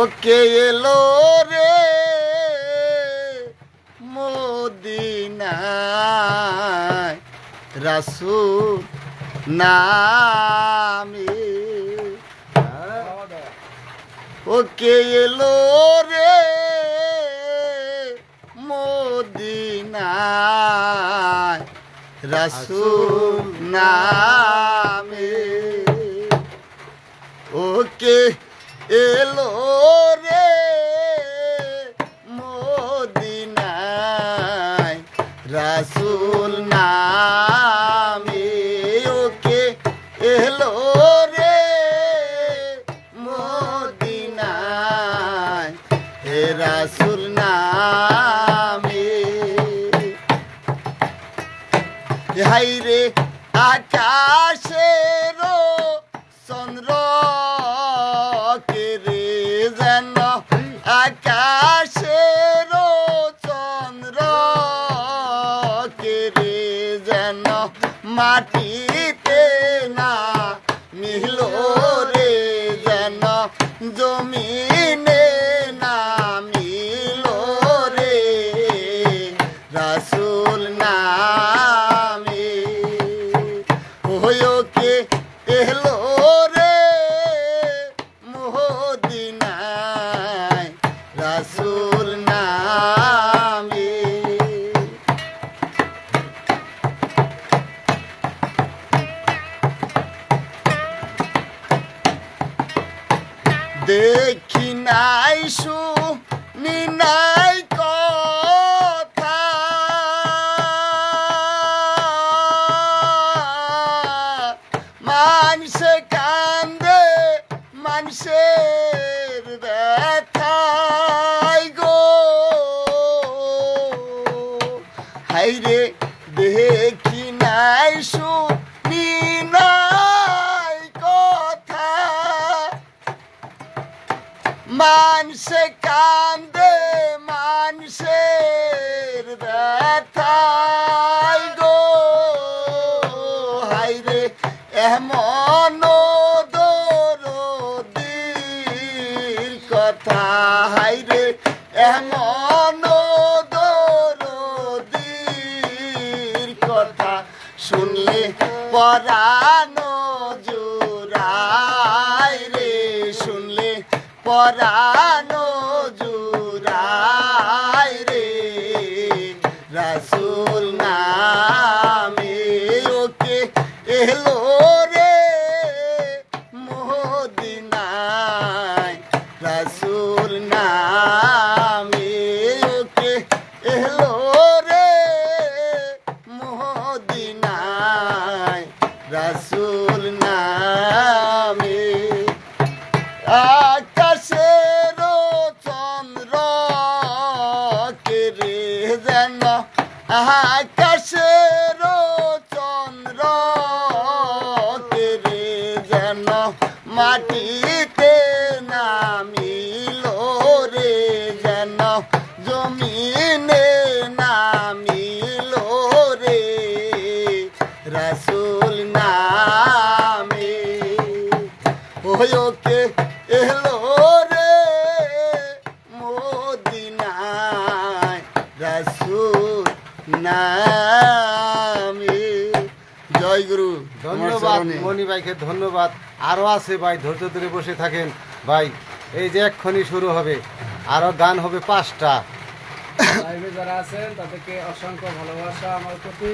ওকে এলো রে মদিনায়। রাসুল নামে। ওকে এলো রে মদিনায়। রাসুল নামে। ওকে এলো রাসুল নামে ওকে এলো রে মদিনায়। হে রাসুল নামে। হাই রে আকাশের চন্দ্র যেন মাটিতে না মিলো রে যেন জমিনে দেখি নাই শুনি নাই কথা। মানুষে কান্দে মানুষের ব্যথাই গো। হাইরে দেখি মানুষে কান্দে মানুষের ব্যথাই গো। হাইরে এমন দরদির কথা। হাইরে এমন দরদির কথা। শুনলে পরানো পরানো জুরাই রে, রাসুল নামে ওকে এলো রে, মোদিনায়। রাসুল নামে ওকে এলো রে, মোদিনায়। রাসুল নামে আকাশের আকাশের চন্দ্র কে রে যেন মাটিতে নামিল রে যেন জমিনে নামিল রে। রাসুল নামে। জয় গুরু ধন্যবাদ মণি ভাইকে ধন্যবাদ। আরও আছে ভাই ধৈর্য ধরে বসে থাকেন। ভাই এই যে এক্ষুনি শুরু হবে আরও গান হবে পাঁচটা। লাইভে যারা আছেন তাদেরকে অসংখ্য ভালোবাসা আমার প্রতি।